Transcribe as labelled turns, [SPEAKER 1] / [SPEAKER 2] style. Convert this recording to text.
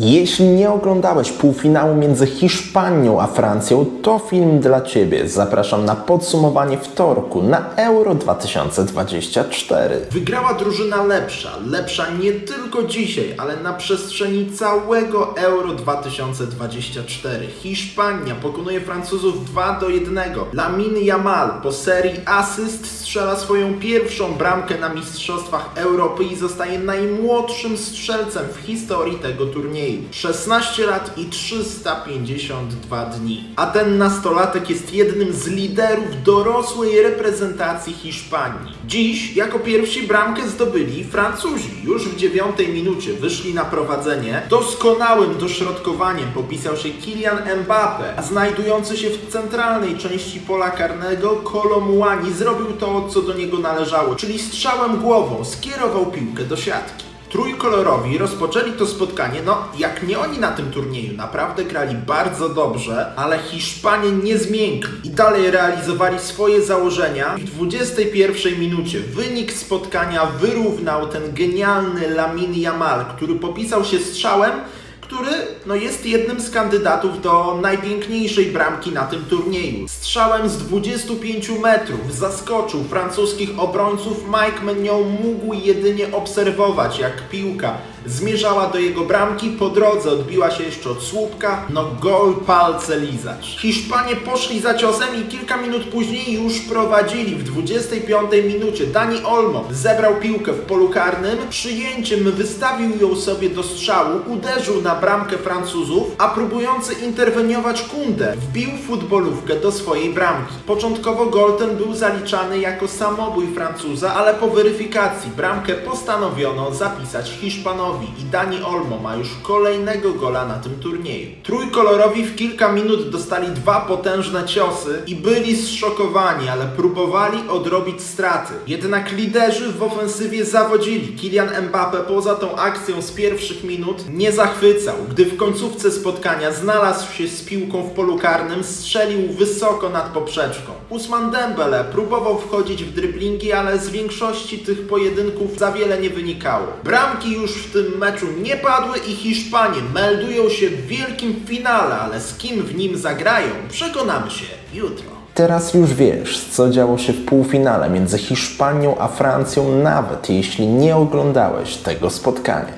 [SPEAKER 1] Jeśli nie oglądałeś półfinału między Hiszpanią a Francją, to film dla Ciebie. Zapraszam na podsumowanie wtorku na Euro 2024.
[SPEAKER 2] Wygrała drużyna lepsza, lepsza nie tylko dzisiaj, ale na przestrzeni całego Euro 2024. Hiszpania pokonuje Francuzów 2 do 1. Lamine Yamal po serii asyst strzela swoją pierwszą bramkę na Mistrzostwach Europy i zostaje najmłodszym strzelcem w historii tego turnieju. 16 lat i 352 dni. A ten nastolatek jest jednym z liderów dorosłej reprezentacji Hiszpanii. Dziś jako pierwsi bramkę zdobyli Francuzi. Już w dziewiątej minucie wyszli na prowadzenie. Doskonałym dośrodkowaniem popisał się Kylian Mbappe, a znajdujący się w centralnej części pola karnego Kolomuani zrobił to, co do niego należało, czyli strzałem głową skierował piłkę do siatki. Trójkolorowi rozpoczęli to spotkanie, no jak nie oni na tym turnieju, naprawdę grali bardzo dobrze, ale Hiszpanie nie zmiękli i dalej realizowali swoje założenia. W 21 minucie wynik spotkania wyrównał ten genialny Lamin Yamal, który popisał się strzałem, który no, jest jednym z kandydatów do najpiękniejszej bramki na tym turnieju. Strzałem z 25 metrów zaskoczył francuskich obrońców. Mike Mignon mógł jedynie obserwować, jak piłka zmierzała do jego bramki. Po drodze odbiła się jeszcze od słupka. No gol palce lizać. Hiszpanie poszli za ciosem i kilka minut później już prowadzili. W 25 minucie Dani Olmo zebrał piłkę w polu karnym. Przyjęciem wystawił ją sobie do strzału, uderzył na bramkę Francuzów, a próbujący interweniować Kunde wbił futbolówkę do swojej bramki. Początkowo gol ten był zaliczany jako samobój Francuza, ale po weryfikacji bramkę postanowiono zapisać Hiszpanowi i Dani Olmo ma już kolejnego gola na tym turnieju. Trójkolorowi w kilka minut dostali dwa potężne ciosy i byli zszokowani, ale próbowali odrobić straty. Jednak liderzy w ofensywie zawodzili. Kylian Mbappe poza tą akcją z pierwszych minut nie zachwycał. Gdy w końcówce spotkania znalazł się z piłką w polu karnym, strzelił wysoko nad poprzeczką. Usman Dembele próbował wchodzić w dryblingi, ale z większości tych pojedynków za wiele nie wynikało. Bramki już w tym meczu nie padły i Hiszpanie meldują się w wielkim finale, ale z kim w nim zagrają, przekonamy się jutro.
[SPEAKER 1] Teraz już wiesz, co działo się w półfinale między Hiszpanią a Francją, nawet jeśli nie oglądałeś tego spotkania.